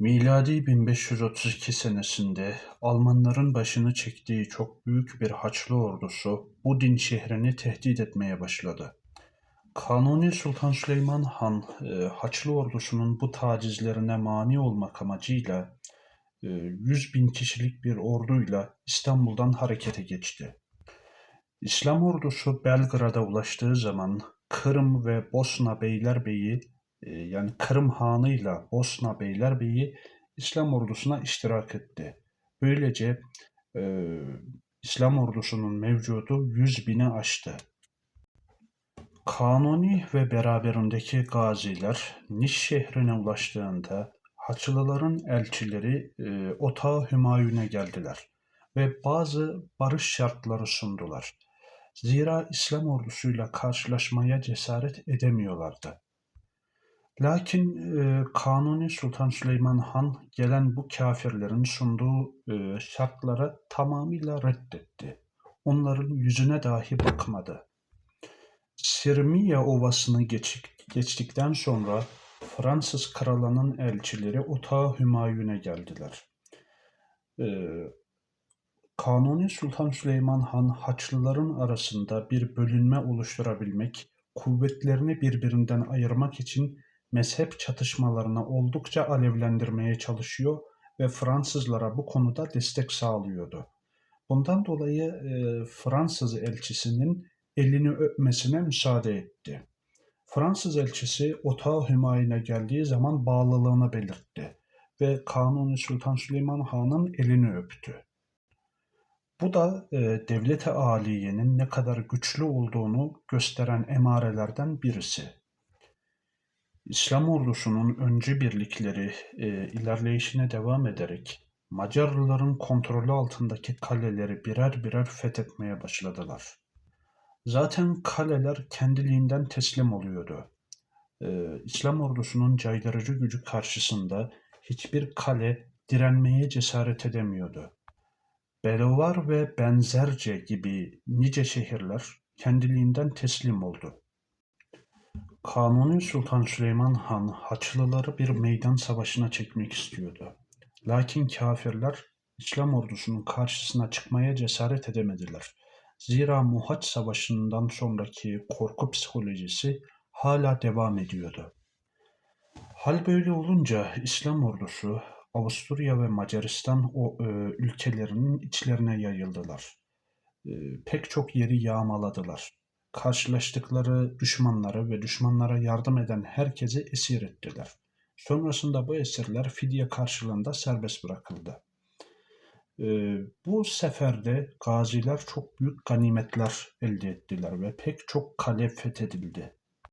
Miladi 1532 senesinde Almanların başını çektiği çok büyük bir Haçlı ordusu Udin şehrini tehdit etmeye başladı. Kanuni Sultan Süleyman Han, e, Haçlı ordusunun bu tacizlerine mani olmak amacıyla e, 100 bin kişilik bir orduyla İstanbul'dan harekete geçti. İslam ordusu Belgrad'a ulaştığı zaman Kırım ve Bosna Beylerbeyi e, yani Kırım Hanı'yla Bosna Beylerbeyi İslam ordusuna iştirak etti. Böylece e, İslam ordusunun mevcudu 100 bini aştı. Kanuni ve beraberindeki gaziler Niş şehrine ulaştığında Haçlıların elçileri e, Otağı Hümayun'a geldiler ve bazı barış şartları sundular. Zira İslam ordusuyla karşılaşmaya cesaret edemiyorlardı. Lakin e, Kanuni Sultan Süleyman Han gelen bu kafirlerin sunduğu e, şartlara tamamıyla reddetti. Onların yüzüne dahi bakmadı. Sirmiye Ovası'nı geç, geçtikten sonra Fransız kralının elçileri Otağı Hümayun'a geldiler. E, Kanuni Sultan Süleyman Han Haçlıların arasında bir bölünme oluşturabilmek, kuvvetlerini birbirinden ayırmak için mezhep çatışmalarını oldukça alevlendirmeye çalışıyor ve Fransızlara bu konuda destek sağlıyordu. Bundan dolayı e, Fransız elçisinin elini öpmesine müsaade etti. Fransız elçisi Otağı Hümayun'a geldiği zaman bağlılığını belirtti ve Kanuni Sultan Süleyman Han'ın elini öptü. Bu da e, devlet-i aliyenin ne kadar güçlü olduğunu gösteren emarelerden birisi. İslam ordusunun öncü birlikleri e, ilerleyişine devam ederek Macarlıların kontrolü altındaki kaleleri birer birer fethetmeye başladılar. Zaten kaleler kendiliğinden teslim oluyordu. Ee, İslam ordusunun caydırıcı gücü karşısında hiçbir kale direnmeye cesaret edemiyordu. Belovar ve Benzerce gibi nice şehirler kendiliğinden teslim oldu. Kanuni Sultan Süleyman Han Haçlıları bir meydan savaşına çekmek istiyordu. Lakin kafirler İslam ordusunun karşısına çıkmaya cesaret edemediler. Zira Muhaç Savaşı'ndan sonraki korku psikolojisi hala devam ediyordu. Hal böyle olunca İslam ordusu Avusturya ve Macaristan o e, ülkelerinin içlerine yayıldılar. E, pek çok yeri yağmaladılar. Karşılaştıkları düşmanları ve düşmanlara yardım eden herkesi esir ettiler. Sonrasında bu esirler fidye karşılığında serbest bırakıldı. E, bu seferde gaziler çok büyük ganimetler elde ettiler ve pek çok kale fethedildi.